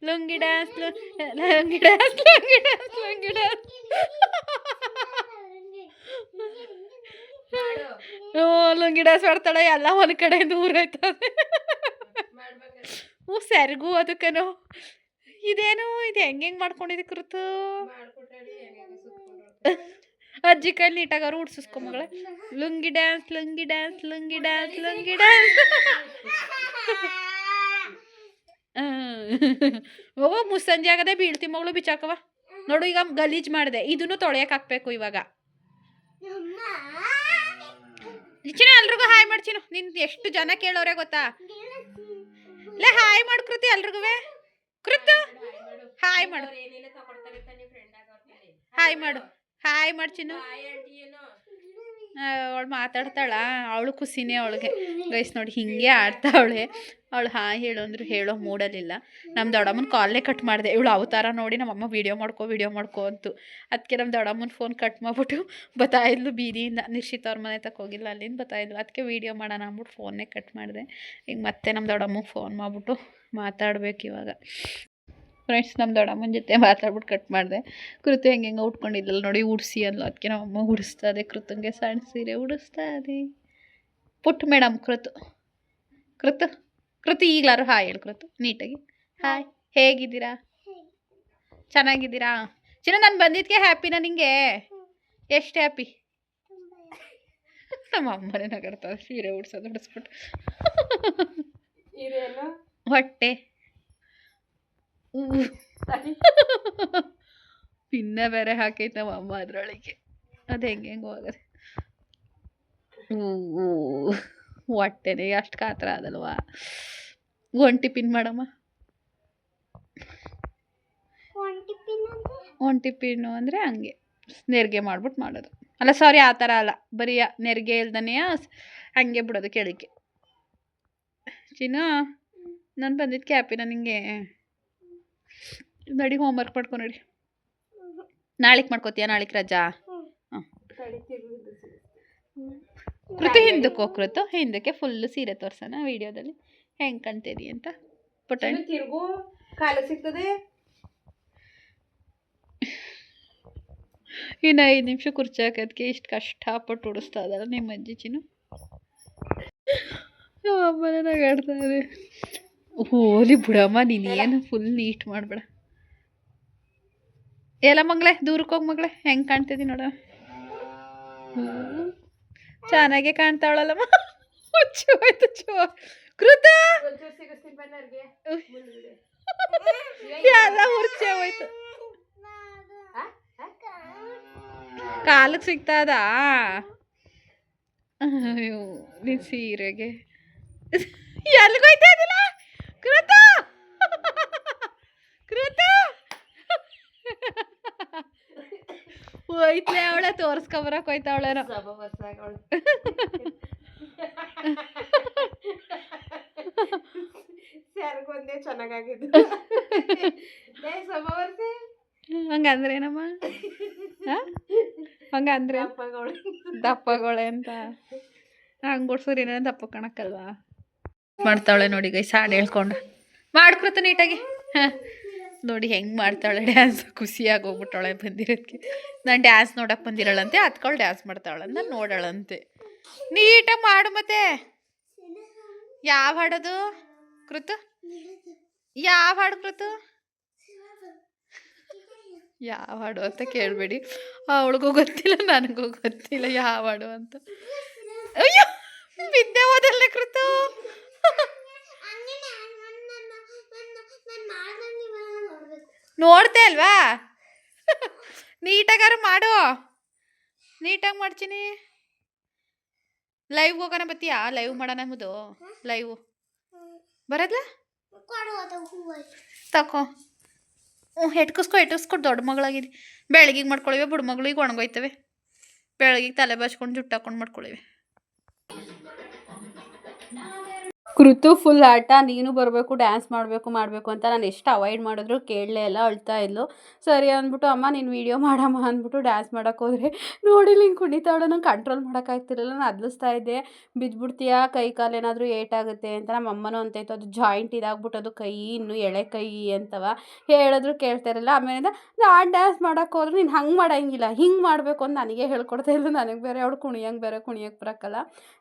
Lungi dance lungi dance lungi dance lungi dance. ಓ ಲುಂಗಿ ಡ್ಯಾನ್ಸ್ ಮಾಡ್ತಾಳೆ ಎಲ್ಲ ಒಂದು ಕಡೆ ದೂರ ಆಯ್ತದೆ ಹ್ಞೂ ಸರಿಗೂ ಅದಕ್ಕೇನೋ. ಇದೇನು ಇದು ಹೆಂಗೆ ಹೆಂಗೆ ಮಾಡ್ಕೊಂಡಿದ್ದೆ ಕುರಿತು ಅಜ್ಜಿ ಕೈ ನೀಟಾಗಾರು ಉಡ್ಸಿಸ್ಕೊ ಮಗಳ. Lungi dance lungi dance lungi dance lungi dance. ಓ ಮುಸ್ಸಂಜೆ ಆಗದೆ ಬೀಳ್ತಿ ಮಗಳು ಬಿಚಾಕವ ನೋಡು ಈಗ ಗಲೀಜ್ ಮಾಡಿದೆ. ಇದನ್ನು ತೊಳೆಯಕ್ಕೆ ಹಾಕ್ಬೇಕು ಇವಾಗ. ಚಿನ್ನ ಎಲ್ರಿಗೂ ಹಾಯ್ ಮಾಡ್ಚಿನ ನಿನ್ ಎಷ್ಟು ಜನ ಕೇಳೋರೆ ಗೊತ್ತಾ? ಲೇ ಹಾಯ್ ಮಾಡ್ಕೃತಿ ಎಲ್ರಿಗೂ ಕೃತು? ಹಾಯ್ ಮಾಡು. ಹಾಯ್ ಮಾಡು. ಹಾಯ್ ಮಾಡ್ಚಿನು ಅವಳು ಮಾತಾಡ್ತಾಳ, ಅವಳು ಖುಷಿನೇ ಅವಳಿಗೆ. ಗೈಸ್ ನೋಡಿ, ಹಿಂಗೆ ಆಡ್ತಾವಳೆ. ಅವಳು ಹಾಂ ಹೇಳು ಅಂದ್ರೆ ಹೇಳೋ ಮೂಡಲಿಲ್ಲ. ನಮ್ಮ ದೊಡ್ಡಮ್ಮನ ಕಾಲೇ ಕಟ್ ಮಾಡಿದೆ. ಇವಳು ಅವತಾರ ನೋಡಿ ನಮ್ಮಮ್ಮ ವೀಡಿಯೋ ಮಾಡ್ಕೊ ವೀಡಿಯೋ ಮಾಡ್ಕೊ ಅಂತು. ಅದಕ್ಕೆ ನಮ್ಮ ದೊಡ್ಡಮ್ಮನ ಫೋನ್ ಕಟ್ ಮಾಡ್ಬಿಟ್ಟು ಬತ್ತಾಯಿದ್ಲು ಬೀದಿಯಿಂದ. ನಿಶ್ಚಿತ ಅವ್ರ ಮನೆ ತಕ್ಕ ಹೋಗಿಲ್ಲ, ಅಲ್ಲಿಂದ ಬತ್ತಾಯಿದ್ಲು ಅದಕ್ಕೆ ವೀಡಿಯೋ ಮಾಡೋಣ ಅಂದ್ಬಿಟ್ಟು ಫೋನ್ನೇ ಕಟ್ ಮಾಡಿದೆ. ಈಗ ಮತ್ತೆ ನಮ್ಮ ದೊಡ್ಡಮ್ಮಗೆ ಫೋನ್ ಮಾಡಿಬಿಟ್ಟು ಮಾತಾಡ್ಬೇಕು ಇವಾಗ. ಫ್ರೆಂಡ್ಸ್ ನಮ್ಮ ದೊಡ್ಡಮ್ಮನ ಜೊತೆ ಮಾತಾಡ್ಬಿಟ್ಟು ಕಟ್ ಮಾಡಿದೆ. ಕೃತು ಹೆಂಗೆ ಹೆಂಗೆ ಉಟ್ಕೊಂಡಿದ್ದಲ್ಲ ನೋಡಿ ಉಡ್ಸಿ ಅಲ್ಲ. ಅದಕ್ಕೆ ನಮ್ಮಮ್ಮ ಉಡಿಸ್ತಾ ಇದೆ ಕೃತಂಗೆ ಸಣ್ಣ ಸೀರೆ ಉಡಿಸ್ತಾ ಇದೆ ಪುಟ್ ಮೇಡಮ್ ಕೃತು. ಕೃತು ಕೃತು ಈಗಲಾರು ಹಾಯ್ ಹೇಳಿ ಕೃತು ನೀಟಾಗಿ. ಹಾಯ್ ಹೇಗಿದ್ದೀರಾ? ಚೆನ್ನಾಗಿದ್ದೀರಾ? ಚಿನ್ನ ನಾನು ಬಂದಿದ್ದಕ್ಕೆ ಹ್ಯಾಪಿನ ನಿಂಗೆ? ಎಷ್ಟು ಹ್ಯಾಪಿ ನಮ್ಮ ಅಮ್ಮನೇ ನಗಡ್ತಾರೆ ಸೀರೆ ಉಡ್ಸೋದು ಉಡಿಸ್ಬಿಟ್ಟು. ಹೊಟ್ಟೆ. ಪಿನ್ನ ಬೇರೆ ಹಾಕೈತೆ ನಮ್ಮ ಅಮ್ಮ ಅದರೊಳಗೆ. ಅದು ಹೆಂಗೆ ಹೆಂಗೆ ಹೋಗದೆ. ಹೊಟ್ಟೆನೆ ಅಷ್ಟು ಕಾತ್ರ ಅದಲ್ವಾ ಒಂಟಿ ಪಿನ್ ಮಾಡಮ್ಮ. ಒಂಟಿ ಪಿನ್ನು ಅಂದರೆ? ಹಂಗೆ. ನೆರಿಗೆ ಮಾಡ್ಬಿಟ್ಟು ಮಾಡೋದು. ಅಲ್ಲ ಸಾರಿ ಆ ಥರ ಅಲ್ಲ. ಬರೀ ನೆರಿಗೆ ಇಲ್ದನೇ ಹಂಗೆ ಬಿಡೋದು ಕೇಳಿಕೆ ಚಿನ್ನ ನಾನು ಬಂದಿದ್ದು ಕ್ಯಾಪಿನ ನಿಂಗೆ ನಡಿ ಹೋಮ್ವರ್ಕ್ ಮಾಡ್ಕೊ ನಡಿ. ನಾಳೆಗೆ ಮಾಡ್ಕೋತೀಯ? ನಾಳೆಗೆ ರಜಾ? ಹಾಂ ಕೃತಿ ಹಿಂದಕ್ಕೆ ಹೋಗ್ ಕೃತು. ಹಿಂದಕ್ಕೆ ಫುಲ್ ಸೀರೆ ತೋರ್ಸೋಣ ವಿಡಿಯೋದಲ್ಲಿ. ಹೆಂಗೆ ಕಾಣ್ತೀರಿ ಅಂತ. ಪುಟಾಣಿ ತಿರುಗು ಕಾಲ ಸಿಗ್ತದೆ. ಇನ್ನು ಐದು ನಿಮಿಷ ಕುರ್ಚಿ ಹಾಕೋದಕ್ಕೆ ಇಷ್ಟು ಕಷ್ಟಪಟ್ಟು ಉಡಿಸ್ತಾ ಇದ್ದಾಳೆ ನಿಮ್ಮ ಅಜ್ಜಿ ಚಿನ್ನು. ಅಮ್ಮನೇ ನಗಾಡ್ತಾ ಇದೆ ಹೋಲಿ ಬಿಡಮ್ಮ ನೀನೇನು ಫುಲ್ ನೀಟ್ ಮಾಡಬೇಡ. ಎಲ್ಲ ಮಗಳೇ ದೂರಕ್ಕೆ ಹೋಗಿ ಮಗಳೇ, ಹೆಂಗೆ ಕಾಣ್ತಿದ್ದಿ ನೋಡ. ಚೆನ್ನಾಗೆ ಕಾಣ್ತಾವಳಲ್ಲಮ್ಮ. ಹೋಯ್ತು ಚೋ ಕೃತ! ಎಲ್ಲ ಹೋಯ್ತು. ಕಾಲಕ್ಕೆ ಸಿಗ್ತದಾ? ಅಯ್ಯೋ, ನಿನ್ ಸೀರೆಗೆ. ಎಲ್ಗೋಯ್ತಾ ಇದಿಲ್ಲ ಕೃತ ಕೃತ ಹೋಯ್ತ್ಲೆ ಅವಳೆ ತೋರ್ಸ್ಕೊಬರಕ್ ಹೋಯ್ತಾವಳೇನೋ ಸ್ಯಾರ್ಗೊಂದೇ ಚೆನ್ನಾಗಾಗಿದ್ದು. ಹಂಗಂದ್ರೆ ಏನಮ್ಮ ಹಂಗಂದ್ರೆ? ಅಪ್ಪಗಳು ದಪ್ಪಗೊಳೆ ಅಂತ. ಹಂಗೆ ಬಿಡ್ಸೋರು ಏನೇನು ದಪ್ಪ ಕಣಕ್ಕಲ್ವಾ? ಮಾಡ್ತಾವಳೆ ನೋಡಿ ಗೈ ಸಾಡ್ ಹೇಳ್ಕೊಂಡು. ಮಾಡ್ಕೊತ ನೀಟಾಗಿ. ಹಾಂ. ನೋಡಿ ಹೆಂಗೆ ಮಾಡ್ತಾಳೆ ಡ್ಯಾನ್ಸ್ ಖುಷಿಯಾಗಿ ಹೋಗ್ಬಿಟ್ಟಾಳೆ ಬಂದಿರೋದಕ್ಕೆ ನಾನು ಡ್ಯಾನ್ಸ್ ನೋಡಕ್ಕೆ ಬಂದಿರಳಂತೆ ಅತ್ಕೊಳ್ ಡ್ಯಾನ್ಸ್ ಮಾಡ್ತಾಳೆ ನಾನು ನೋಡೋಳಂತೆ. ನೀಟಾಗಿ ಮಾಡು ಮತ್ತೆ. ಯಾವ ಹಾಡೋದು? ಕೃತು? ಯಾವ ಹಾಡು ಕೃತು? ಯಾವ ಹಾಡು ಅಂತ ಕೇಳಬೇಡಿ. ಅವಳಿಗೂ ಗೊತ್ತಿಲ್ಲ, ನನಗೂ ಗೊತ್ತಿಲ್ಲ ಯಾವ ಹಾಡು ಅಂತ. ಅಯ್ಯೋ ಬಿದ್ದೆ ಹೋದಲ್ಲೇ ಕೃತು? ನೋಡ್ತೆ ಅಲ್ವಾ? ನೀಟಾಗಾರು ಮಾಡು. ನೀಟಾಗಿ ಮಾಡ್ತೀನಿ. ಲೈವ್ ಹೋಗೋಣ ಬತ್ತೀಯಾ? ಲೈವ್ ಮಾಡೋಣ ಮುದು ಲೈವ್ ಬರೋದ್ಲ? ತಕೋ. ಹ್ಞೂ, ಹೆಟ್ಕಿಸ್ಕೊ ಹೆಟ್ಕಿಸ್ಕೊ, ದೊಡ್ಡ ಮಗಳಾಗಿದೆ ಬೆಳಗಿಗೆ ಮಾಡ್ಕೊಳ್ಳಿವೆ ಬುಡ ಮಗಳಿಗೆ ಒಣಗೋಯ್ತವೆ. ಬೆಳಗಿಗೆ ತಲೆ ಬಾಚ್ಕೊಂಡು ಜುಟ್ಟು ಹಾಕೊಂಡು ಮಾಡ್ಕೊಳ್ಳಿವೆ ಕೃತು ಫುಲ್ ಆಟ, ನೀನು ಬರಬೇಕು ಡ್ಯಾನ್ಸ್ ಮಾಡಬೇಕು ಮಾಡಬೇಕು ಅಂತ ನಾನು ಎಷ್ಟು ಅವಾಯ್ಡ್ ಮಾಡಿದ್ರು ಕೇಳಲೇ ಇಲ್ಲ, ಅಳ್ತಾ ಇದ್ಲು. ಸರಿ ಅಂದ್ಬಿಟ್ಟು, ಅಮ್ಮ, ನೀನು ವೀಡಿಯೋ ಮಾಡಮ್ಮ, ಅಂದ್ಬಿಟ್ಟು ಡ್ಯಾನ್ಸ್ ಮಾಡೋಕೆ ಹೋದರೆ, ನೋಡಿ ಹಿಂಗೆ ಕುಣಿತಾವಳು ನಂಗೆ ಕಂಟ್ರೋಲ್ ಮಾಡೋಕ್ಕಾಗ್ತಿರಲಿಲ್ಲ ನಾನು ಅದ್ಲಿಸ್ತಾ ಇದ್ದೆ. ಬಿದ್ದುಬಿಡ್ತೀಯಾ ಕೈ ಕಾಲು ಏನಾದರೂ ಏಟಾಗುತ್ತೆ ಅಂತ ನಮ್ಮ ಅಮ್ಮನೂ ಅಂತ ಇತ್ತು. ಅದು ಜಾಯಿಂಟ್ ಇದಾಗ್ಬಿಟ್ಟು ಅದು ಕೈ, ಇನ್ನು ಎಳೆ, ಕೈ ಅಂತವ. ಹೇಳಿದ್ರು ಕೇಳ್ತಾ ಇರಲಿಲ್ಲ. ಆಮೇಲಿಂದ, ನಾನು ಡ್ಯಾನ್ಸ್ ಮಾಡೋಕೆ ಹೋದ್ರೆ ನೀನು ಹಂಗೆ ಮಾಡೋಂಗಿಲ್ಲ, ಹಿಂಗೆ ಮಾಡಬೇಕು ಅಂತ ನನಗೆ ಹೇಳ್ಕೊಡ್ತಾ ಇದ್ಲು. ನನಗೆ ಬೇರೆ, ಅವಳು ಕುಣಿಯಂಗೆ ಬೇರೆ ಕುಣಿಯೋಕ್ಕೆ ಬರೋಕ್ಕಲ್ಲ.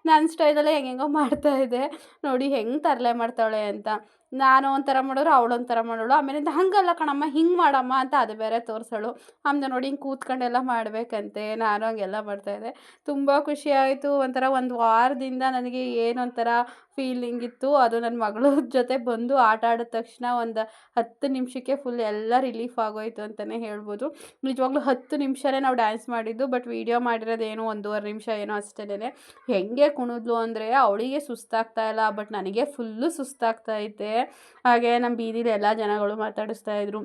ನನ್ನ ಸ್ಟೈಲಲ್ಲೇ ಹೆಂಗೆಂಗೋ ಮಾಡ್ತಾ ಇದ್ದೆ ನೋಡಿ ಹೆಂಗೆ ತರಲೆ ಮಾಡ್ತಾಳೆ ಅಂತ. ನಾನು ಒಂಥರ ಮಾಡಿದ್ರು ಅವಳು ಒಂಥರ ಮಾಡೋಳು. ಆಮೇಲಿಂದ ಹಂಗಲ್ಲ ಕಣಮ್ಮ, ಹಿಂಗೆ ಮಾಡಮ್ಮ ಅಂತ ಅದು ಬೇರೆ ತೋರಿಸೋಳು. ಆಮೇಲೆ ನೋಡಿ ಹಿಂಗೆ ಕೂತ್ಕೊಂಡೆಲ್ಲ ಮಾಡಬೇಕಂತೆ, ನಾನು ಹಂಗೆಲ್ಲ ಮಾಡ್ತಾಯಿದ್ದೆ ತುಂಬ ಆಯಿತು. ಒಂಥರ ಒಂದು ವಾರದಿಂದ ನನಗೆ ಏನೊಂಥರ ಫೀಲಿಂಗ್ ಇತ್ತು. ಅದು ನನ್ನ ಮಗಳ (laughs) ಜೊತೆ ಬಂದು ಆಟ ಆಡಿದ ತಕ್ಷಣ ಒಂದು ಹತ್ತು ನಿಮಿಷಕ್ಕೆ ಫುಲ್ ಎಲ್ಲ ರಿಲೀಫ್ ಆಗೋಯ್ತು ಅಂತಲೇ ಹೇಳ್ಬೋದು. ನಿಜವಾಗ್ಲೂ ಹತ್ತು ನಿಮಿಷನೇ ನಾವು ಡ್ಯಾನ್ಸ್ ಮಾಡಿದ್ದು ಬಟ್ ವೀಡಿಯೋ ಮಾಡಿರೋದೇನು ಒಂದೂವರೆ ನಿಮಿಷ ಏನೋ ಅಷ್ಟೇ ಹೆಂಗೆ ಕುಣಿದ್ಲು ಅಂದರೆ, ಅವಳಿಗೆ ಸುಸ್ತಾಗ್ತಾ ಇಲ್ಲ ಬಟ್ ನನಗೆ ಫುಲ್ಲು ಸುಸ್ತಾಗ್ತಾ ಐತೆ ಹಾಗೆ ನಮ್ಮ ಬೀದಿಲಿ ಎಲ್ಲ ಜನಗಳು ಮಾತಾಡಿಸ್ತಾ ಇದ್ರು.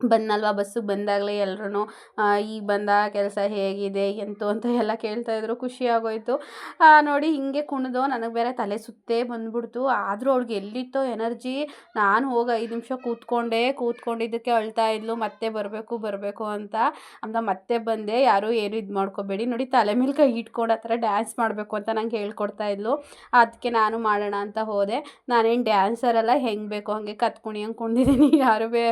ಬಂದ್ನಲ್ವಾ ಬಸ್ಸು ಬಂದಾಗಲೇ ಎಲ್ರೂ ಈಗ ಬಂದ, ಕೆಲಸ ಹೇಗಿದೆ, ಎಂತು? ಅಂತ ಎಲ್ಲ ಕೇಳ್ತಾಯಿದ್ರು ಖುಷಿ ಆಗೋಯ್ತು. ನೋಡಿ ಹಿಂಗೆ ಕುಣಿದು ನನಗೆ ಬೇರೆ ತಲೆ ಸುತ್ತೇ ಬಂದ್ಬಿಡ್ತು. ಆದರೂ ಅವ್ಳಿಗೆ ಎಲ್ಲಿತ್ತೋ ಎನರ್ಜಿ. ನಾನು ಹೋಗಿ ಐದು ನಿಮಿಷ ಕೂತ್ಕೊಂಡೆ ಕೂತ್ಕೊಂಡಿದ್ದಕ್ಕೆ ಅಳ್ತಾ ಇದ್ಲು. ಮತ್ತೆ ಬರಬೇಕು ಬರಬೇಕು ಅಂತ. ಅಂತ ಮತ್ತೆ ಬಂದೆ. ಯಾರೂ ಏನು ಇದು ಮಾಡ್ಕೋಬೇಡಿ. ನೋಡಿ ತಲೆ ಮೇಲೆ ಕೈ ಇಟ್ಕೊಂಡು ಆ ಥರ ಡ್ಯಾನ್ಸ್ ಮಾಡಬೇಕು ಅಂತ ನಂಗೆ ಹೇಳ್ಕೊಡ್ತಾ ಇದ್ಲು. ಅದಕ್ಕೆ ನಾನು ಮಾಡೋಣ ಅಂತ ಹೋದೆ. ನಾನೇನು ಡ್ಯಾನ್ಸರ್ ಅಲ್ಲ, ಹೆಂಗೆ ಬೇಕೋ ಹಂಗೆ ಕತ್ಕುಣಿ ಹಂಗೆ ಕುಣಿದಿದ್ದೀನಿ ಯಾರು ಬೇ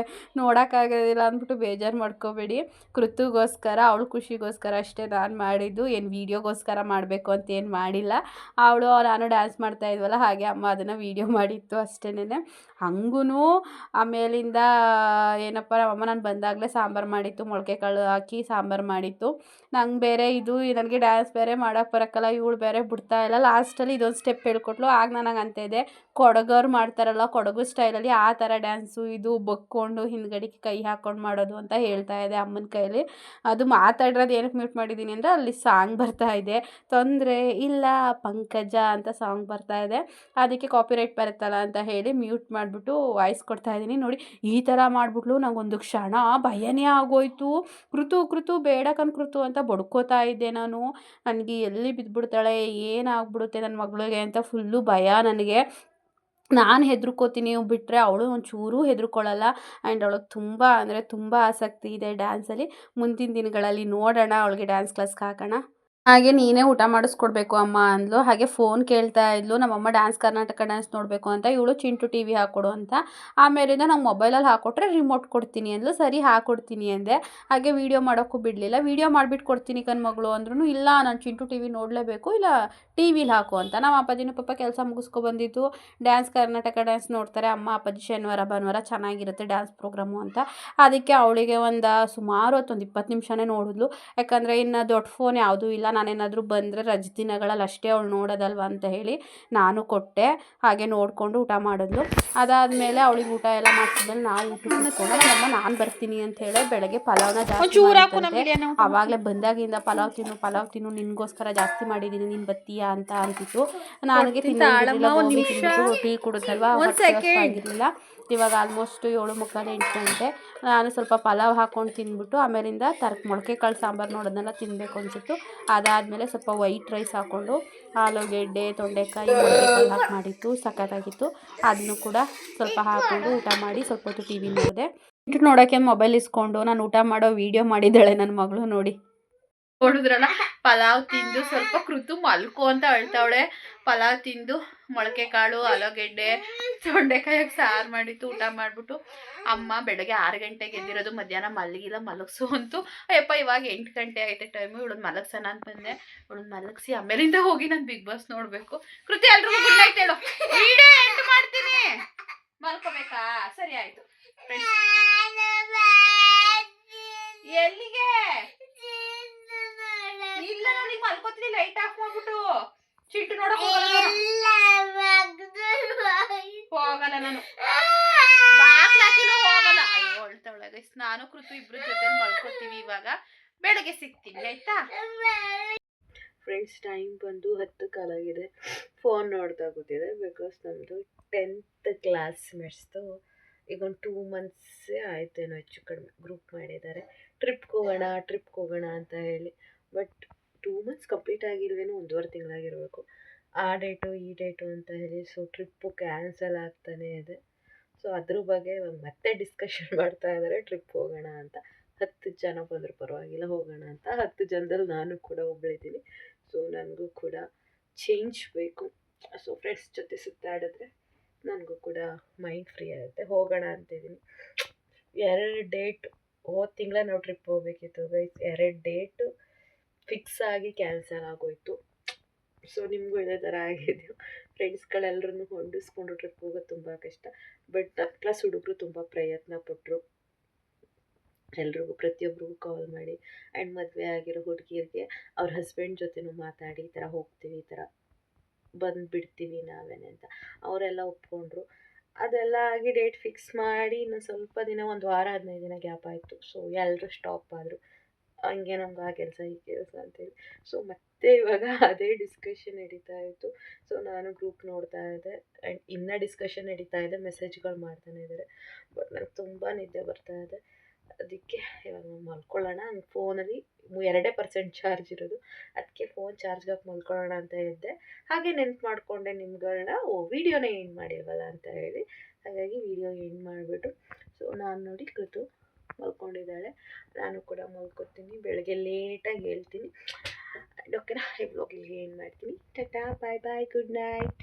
ನೋಡೋಕ್ಕಾಗೋದಿಲ್ಲ ಅಂದ್ಬಿಟ್ಟು ಬೇಜಾರು ಮಾಡ್ಕೋಬೇಡಿ. ಕೃತುಗೋಸ್ಕರ, ಅವಳು ಖುಷಿಗೋಸ್ಕರ ಅಷ್ಟೇ ನಾನು ಮಾಡಿದ್ದು. ಏನು ವೀಡಿಯೋಗೋಸ್ಕರ ಮಾಡಬೇಕು ಅಂತ ಏನು ಮಾಡಿಲ್ಲ. ಅವಳು, ನಾನು ಡ್ಯಾನ್ಸ್ ಮಾಡ್ತಾ ಇದ್ವಲ್ಲ, ಹಾಗೆ ಅಮ್ಮ ಅದನ್ನು ವೀಡಿಯೋ (laughs) ಮಾಡಿತ್ತು ಅಷ್ಟೇನೆ ಹಂಗೂ ಆಮೇಲಿಂದ ಏನಪ್ಪ ನಮ್ಮಮ್ಮ ನಾನು ಬಂದಾಗಲೇ ಸಾಂಬಾರು ಮಾಡಿತ್ತು ಮೊಳಕೆ ಕಾಳು ಹಾಕಿ ಸಾಂಬಾರು ಮಾಡಿತ್ತು. ನಂಗೆ ಬೇರೆ ಇದು, ನನಗೆ ಡ್ಯಾನ್ಸ್ ಬೇರೆ ಮಾಡೋಕ್ಕೆ ಬರೋಕ್ಕಲ್ಲ, ಇವಳು ಬೇರೆ ಬಿಡ್ತಾ ಇಲ್ಲ. ಲಾಸ್ಟಲ್ಲಿ ಇದೊಂದು ಸ್ಟೆಪ್ ಹೇಳ್ಕೊಟ್ಲು. ಆಗ ನನಗೆ ಅಂತ ಇದೆ, ಕೊಡಗವ್ರು ಮಾಡ್ತಾರಲ್ಲ, ಕೊಡಗು ಸ್ಟೈಲಲ್ಲಿ ಆ ಥರ ಡ್ಯಾನ್ಸು ಇದು ಬಕ್ಕೊಂಡು ಹಿಂದ್ಗಡೆಗೆ ಕೈ ಹಾಕ್ಕೊಂಡು ಮಾಡೋದು ಅಂತ ಹೇಳ್ತಾ ಇದೆ ಅಮ್ಮನ ಕೈಯಲ್ಲಿ ಅದು ಮಾತಾಡಿರೋದು ಏನಕ್ಕೆ ಮ್ಯೂಟ್ ಮಾಡಿದ್ದೀನಿ ಅಂದರೆ ಅಲ್ಲಿ ಸಾಂಗ್ ಬರ್ತಾ ಇದೆ. ತೊಂದರೆ ಇಲ್ಲ, ಪಂಕಜ ಅಂತ ಸಾಂಗ್ ಬರ್ತಾ ಇದೆ. ಅದಕ್ಕೆ ಕಾಪಿರೈಟ್ ಬರುತ್ತಲ್ಲ ಅಂತ ಹೇಳಿ ಮ್ಯೂಟ್ ಮಾಡಿಬಿಟ್ಟು ವಾಯ್ಸ್ ಕೊಡ್ತಾ ಇದ್ದೀನಿ. ನೋಡಿ, ಈ ಥರ ಮಾಡಿಬಿಟ್ಲು. ನಂಗೊಂದು ಕ್ಷಣ ಭಯನೇ ಆಗೋಯ್ತು. ಕೃತು ಕೃತು, ಬೇಡ ಕಣ್ ಕೃತು ಅಂತ ಬಡ್ಕೋತಾ ಇದ್ದೆ ನಾನು. ನನಗೆ ಎಲ್ಲಿ ಬಿದ್ದುಬಿಡ್ತಾಳೆ ಏನಾಗ್ಬಿಡುತ್ತೆ ನನ್ನ ಮಗಳಿಗೆ ಅಂತ ಫುಲ್ಲು ಭಯ ನನಗೆ. ನಾನು ಹೆದರ್ಕೋತೀನಿ. ಬಿಟ್ಟರೆ ಅವಳು ಒಂಚೂರೂ ಹೆದರ್ಕೊಳ್ಳಲ್ಲ. ಆ್ಯಂಡ್ ಅವಳಿಗೆ ತುಂಬ, ಅಂದರೆ ತುಂಬ ಆಸಕ್ತಿ ಇದೆ ಡ್ಯಾನ್ಸಲ್ಲಿ. ಮುಂದಿನ ದಿನಗಳಲ್ಲಿ ನೋಡೋಣ, ಅವಳಿಗೆ ಡ್ಯಾನ್ಸ್ ಕ್ಲಾಸ್ಗೆ ಹಾಕೋಣ. ಹಾಗೆ ನೀನೇ ಊಟ ಮಾಡಿಸ್ಕೊಡ್ಬೇಕು ಅಮ್ಮ ಅಂದ್ಲು. ಹಾಗೆ ಫೋನ್ ಕೇಳ್ತಾ ಇದ್ಲು. ನಮ್ಮಮ್ಮ ಡ್ಯಾನ್ಸ್ ಕರ್ನಾಟಕ ಡ್ಯಾನ್ಸ್ ನೋಡಬೇಕು ಅಂತ. ಇವಳು ಚಿಂಟು ಟಿ ವಿ ಹಾಕೊಡು ಅಂತ. ಆಮೇಲಿಂದ ನಂಗೆ ಮೊಬೈಲಲ್ಲಿ ಹಾಕೊಟ್ರೆ ರಿಮೋಟ್ ಕೊಡ್ತೀನಿ ಅಂದ್ಲು. ಸರಿ, ಹಾಕೊಡ್ತೀನಿ ಅಂದೆ. ಹಾಗೆ ವೀಡಿಯೋ ಮಾಡೋಕ್ಕೂ ಬಿಡಲಿಲ್ಲ. ವೀಡಿಯೋ ಮಾಡಿಬಿಟ್ಟು ಕೊಡ್ತೀನಿ ಕಣ್ಮಗಳು ಅಂದ್ರೂ ಇಲ್ಲ, ನಾನು ಚಿಂಟು ಟಿ ವಿ ನೋಡಲೇಬೇಕು, ಇಲ್ಲ ಟಿ ವಿಲಿ ಹಾಕು ಅಂತ. ನಮ್ಮ ಅಪ್ಪಾಜಿನ ಪಾಪ ಕೆಲಸ ಮುಗಿಸ್ಕೊ ಬಂದಿದ್ದು. ಡ್ಯಾನ್ಸ್ ಕರ್ನಾಟಕ ಡ್ಯಾನ್ಸ್ ನೋಡ್ತಾರೆ. ಅಮ್ಮ ಅಪ್ಪಾಜಿ ಶನಿವಾರ, ಭಾನುವಾರ ಚೆನ್ನಾಗಿರುತ್ತೆ ಡ್ಯಾನ್ಸ್ ಪ್ರೋಗ್ರಾಮು ಅಂತ. ಅದಕ್ಕೆ ಅವಳಿಗೆ ಒಂದು ಸುಮಾರು ಹೊತ್ತೊಂದು ಇಪ್ಪತ್ತು ನಿಮಿಷನೇ ನೋಡಿದ್ಲು. ಯಾಕಂದರೆ ಇನ್ನು ದೊಡ್ಡ ಫೋನ್ ಯಾವುದೂ ಇಲ್ಲ. ನಾನೇನಾದರೂ ಬಂದರೆ ರಜೆ ದಿನಗಳಲ್ಲಿ ಅಷ್ಟೇ ಅವಳು ನೋಡೋದಲ್ವ ಅಂತ ಹೇಳಿ ನಾನು ಕೊಟ್ಟೆ. ಹಾಗೆ ನೋಡಿಕೊಂಡು ಊಟ ಮಾಡಿದ್ಲು. ಅದಾದಮೇಲೆ ಅವಳಿಗೆ ಊಟ ಎಲ್ಲ ಮಾಡಿಸಿದ್ಮೇಲೆ ನಾವು ಊಟ ನಮ್ಮಮ್ಮ ನಾನು ಬರ್ತೀನಿ ಅಂತ ಹೇಳಿ ಬೆಳಗ್ಗೆ ಪಲಾವ್ನ ಜಾಸ್ತಿ. ಆವಾಗಲೇ ಬಂದಾಗಿಂದ ಪಲಾವ್ ತಿನ್ನು ಪಲಾವ್ ತಿನ್ನು ನಿನಗೋಸ್ಕರ ಜಾಸ್ತಿ ಮಾಡಿದ್ದೀನಿ ನೀನು ಬತ್ತೀಯಾ ಅಂತ ಅಂತಿತ್ತು. ನನಗೆ ತಿನ್ನೋದಿಲ್ಲ ಟೀ ಕುಡಿದಲ್ವಾ ಆಗಿರಲಿಲ್ಲ ಇವಾಗ ಆಲ್ಮೋಸ್ಟ್ ಏಳು ಮುಕ್ಕಾಲು ಎಂಟು ಗಂಟೆ, ನಾನು ಸ್ವಲ್ಪ ಪಲಾವ್ ಹಾಕ್ಕೊಂಡು ತಿಂದ್ಬಿಟ್ಟು ಆಮೇಲಿಂದ ತರ್ಕ ಮೊಳಕೆ ಕಾಳು ಸಾಂಬಾರು ನೋಡೋದನ್ನೆಲ್ಲ ತಿನ್ನಬೇಕು ಅನಿಸಿತ್ತು. ಅದಾದಮೇಲೆ ಸ್ವಲ್ಪ ವೈಟ್ ರೈಸ್ ಹಾಕ್ಕೊಂಡು ಆಲೂಗೆಡ್ಡೆ, ತೊಂಡೆಕಾಯಿ ಹಾಕಿ ಮಾಡಿತ್ತು ಸಖತ್ತಾಗಿತ್ತು. ಅದನ್ನು ಕೂಡ ಸ್ವಲ್ಪ ಹಾಕ್ಕೊಂಡು ಊಟ ಮಾಡಿ ಸ್ವಲ್ಪ ಹೊತ್ತು ಟಿ ವಿ ನೋಡಿದೆ. ಇಟ್ಟು ನೋಡೋಕ್ಕೆ ಮೊಬೈಲ್ ಇಸ್ಕೊಂಡು ನಾನು ಊಟ ಮಾಡೋ ವೀಡಿಯೋ ಮಾಡಿದ್ದಾಳೆ ನನ್ನ ಮಗಳು ನೋಡಿ. ನೋಡಿದ್ರಲ್ಲ, ಪಲಾವ್ ತಿಂದು ಸ್ವಲ್ಪ ಕೃತು ಮಲ್ಕೋ ಅಂತ ಅಳ್ತಾವಳೆ. ಪಲಾವ್ ತಿಂದು ಮೊಳಕೆ ಕಾಳು ಆಲೂಗೆಡ್ಡೆ ತೊಂಡೆಕಾಯಿಗೆ ಸಾರು ಮಾಡಿತ್ತು ಊಟ ಮಾಡಿಬಿಟ್ಟು ಅಮ್ಮ ಬೆಳಗ್ಗೆ ಆರು ಗಂಟೆಗೆ ಎದ್ದಿರೋದು ಮಧ್ಯಾಹ್ನ ಮಲಗಿಲ್ಲ, ಮಲಗಿಸು ಅಂತೂ, ಅಯ್ಯಪ್ಪ ಇವಾಗ ಎಂಟು ಗಂಟೆ ಆಯಿತು ಟೈಮು ಇವಳನ್ನ ಮಲಗ್ಸೋಣ ಅಂತ ಬಂದೆ. ಇವಳನ್ನ ಮಲಗಿಸಿ ಆಮೇಲಿಂದ ಹೋಗಿ ನಾನು ಬಿಗ್ ಬಾಸ್ ನೋಡಬೇಕು. ಕೃತಿ, ಎಲ್ರಿಗೂ ಗುಡ್ ನೈಟ್ ಹೇಳು. ವಿಡಿಯೋ ಎಂಟು ಮಾಡ್ತೀನಿ. ಮಲ್ಕೋಬೇಕಾ? ಸರಿ ಆಯಿತು. ಎಲ್ಲಿಗೆ? ಇಲ್ಲ, ನಾನು ಈಗ ಮಲ್ಕೋತೀನಿ ಲೈಟ್ ಆಫ್ ಮಾಡ್ಬಿಟ್ಟು. ಚಿಟ್ಟು ನೋಡಕ್ ಹೋಗಲ್ಲ ನಾನು. ಹೋಗಲ್ಲ. ಅಯ್ಯೋ ನಾನು ಕೃತು ಇಬ್ರು ಜೊತೆ ಮಲ್ಕೋತೀವಿ ಇವಾಗ. ಬೆಳಗ್ಗೆ ಸಿಗ್ತೀನಿ, ಆಯ್ತಾ? ಫ್ರೆಂಡ್ಸ್ ಟೈಮ್ ಬಂದು ಹತ್ತು ಕಾಲಾಗಿದೆ ಫೋನ್ ನೋಡ್ತಾ ಕೂತಿದೆ ಬಿಕಾಸ್ ನಮ್ಮದು ಟೆಂತ್ ಕ್ಲಾಸ್ ಮೆಟ್ಸ್ದು ಈಗ ಒಂದು ಟೂ ಮಂತ್ಸೇ ಆಯ್ತೇನೋ ಹೆಚ್ಚು ಕಡಿಮೆ. ಗ್ರೂಪ್ ಮಾಡಿದ್ದಾರೆ. ಟ್ರಿಪ್ಗೆ ಹೋಗೋಣ ಟ್ರಿಪ್ಗೆ ಹೋಗೋಣ ಅಂತ ಹೇಳಿ. ಬಟ್ ಟೂ ಮಂತ್ಸ್ ಕಂಪ್ಲೀಟ್ ಆಗಿಲ್ವೇನೋ ಒಂದೂವರೆ ತಿಂಗಳಾಗಿರಬೇಕು. ಆ ಡೇಟು ಈ ಡೇಟು ಅಂತ ಹೇಳಿ ಸೊ ಟ್ರಿಪ್ಪು ಕ್ಯಾನ್ಸಲ್ ಆಗ್ತಾನೇ ಇದೆ. ಸೊ ಅದ್ರ ಬಗ್ಗೆ ಮತ್ತೆ ಡಿಸ್ಕಷನ್ (laughs) ಮಾಡ್ತಾ ಇದ್ದಾರೆ ಟ್ರಿಪ್ ಹೋಗೋಣ ಅಂತ. ಹತ್ತು ಜನ ಬಂದರೂ ಪರವಾಗಿಲ್ಲ, ಹೋಗೋಣ ಅಂತ. ಹತ್ತು ಜನದಲ್ಲಿ ನಾನು ಕೂಡ ಒಬ್ಬಳಿದ್ದೀನಿ ಸೊ ನನಗೂ ಕೂಡ ಚೇಂಜ್ ಬೇಕು. ಸೊ ಫ್ರೆಂಡ್ಸ್ ಜೊತೆ ಸುತ್ತಾಡಿದ್ರೆ ನನಗೂ ಕೂಡ ಮೈಂಡ್ ಫ್ರೀ ಆಗುತ್ತೆ. ಹೋಗೋಣ ಅಂತಿದ್ದೀನಿ ಎರಡು ಡೇಟ್ ಹೋದ ತಿಂಗಳ ನಾವು ಟ್ರಿಪ್ ಹೋಗ್ಬೇಕಿತ್ತು ಗೈಸ್ ಎರಡು ಡೇಟು ಫಿಕ್ಸ್ ಆಗಿ ಕ್ಯಾನ್ಸಲ್ ಆಗೋಯ್ತು. ಸೊ ನಿಮಗೂ ಇದೇ ಥರ ಆಗಿದೆಯೋ? ಫ್ರೆಂಡ್ಸ್ಗಳೆಲ್ಲರನ್ನು ಹೊಂಡಿಸ್ಕೊಂಡು ಟ್ರಿಪ್ ಹೋಗೋದು ತುಂಬ ಕಷ್ಟ. ಬಟ್ ನನ್ನ ಕ್ಲಾಸ್ ಹುಡುಗರು ತುಂಬ ಪ್ರಯತ್ನ ಪಟ್ಟರು ಎಲ್ರಿಗೂ ಪ್ರತಿಯೊಬ್ಬರಿಗೂ ಕಾಲ್ ಮಾಡಿ. ಆ್ಯಂಡ್ ಮದುವೆ ಆಗಿರೋ ಹುಡುಗಿಯರಿಗೆ ಅವ್ರ ಹಸ್ಬೆಂಡ್ ಜೊತೆನೂ ಮಾತಾಡಿ, ಈ ಥರ ಹೋಗ್ತೀವಿ, ಈ ಥರ ಬಂದುಬಿಡ್ತೀವಿ ನಾವೇನೆ ಅಂತ. ಅವರೆಲ್ಲ ಒಪ್ಕೊಂಡ್ರು. ಅದೆಲ್ಲ ಆಗಿ ಡೇಟ್ ಫಿಕ್ಸ್ ಮಾಡಿ ಇನ್ನೊಂದು ಸ್ವಲ್ಪ ದಿನ, ಒಂದು ವಾರ, ಹದಿನೈದು ದಿನ ಗ್ಯಾಪ್ ಆಯಿತು. ಸೊ ಎಲ್ಲರೂ ಸ್ಟಾಪ್ ಆದರು. ಹಂಗೆ ನಮ್ಗೆ ಆ ಕೆಲಸ ಈ ಕೆಲಸ ಅಂತೇಳಿ. ಸೊ ಮತ್ತೆ ಇವಾಗ (laughs) ಅದೇ ಡಿಸ್ಕಷನ್ ನಡೀತಾ ಇತ್ತು. ಸೊ ನಾನು ಗ್ರೂಪ್ ನೋಡ್ತಾ ಇದ್ದೆ ಆ್ಯಂಡ್ ಇನ್ನೂ ಡಿಸ್ಕಷನ್ ನಡೀತಾ ಇದೆ ಮೆಸೇಜ್ಗಳು ಮಾಡ್ತಾನೆ ಇದ್ದಾರೆ. ಬಟ್ ನನಗೆ ತುಂಬ ನಿದ್ದೆ ಬರ್ತಾ ಇದೆ. ಅದಕ್ಕೆ ಇವಾಗ ನಾವು ಮಲ್ಕೊಳ್ಳೋಣ. ನಂಗೆ ಫೋನಲ್ಲಿ ಎರಡೇ ಪರ್ಸೆಂಟ್ ಚಾರ್ಜ್ ಇರೋದು. ಅದಕ್ಕೆ ಫೋನ್ ಚಾರ್ಜ್ಗೆ ಹಾಕಿ ಮಲ್ಕೊಳ್ಳೋಣ ಅಂತ ಇದ್ದೆ. ಹಾಗೆ ನೆನ್ಪು ಮಾಡಿಕೊಂಡೆ ನಿಮ್ಗಳನ್ನ ಓ ವಿಡಿಯೋನೇ ಏನು ಮಾಡಿರಲ್ಲ ಅಂತ ಹೇಳಿ. ಹಾಗಾಗಿ ವಿಡಿಯೋ ಎಂಡ್ ಮಾಡಿಬಿಟ್ಟು. ಸೊ ನಾನು ನೋಡಿ ಕೃತು. ಮಲ್ಕೊಂಡಿದ್ದಾಳೆ. ನಾನು ಕೂಡ ಮಲ್ಕೊತೀನಿ, ಬೆಳಗ್ಗೆ ಲೇಟಾಗಿ ಹೇಳ್ತೀನಿ. ಓಕೆನಾ ಈ ಬ್ಲಾಗಿಗೆ ಏನು ಮಾಡ್ತೀನಿ? Tata bye bye good night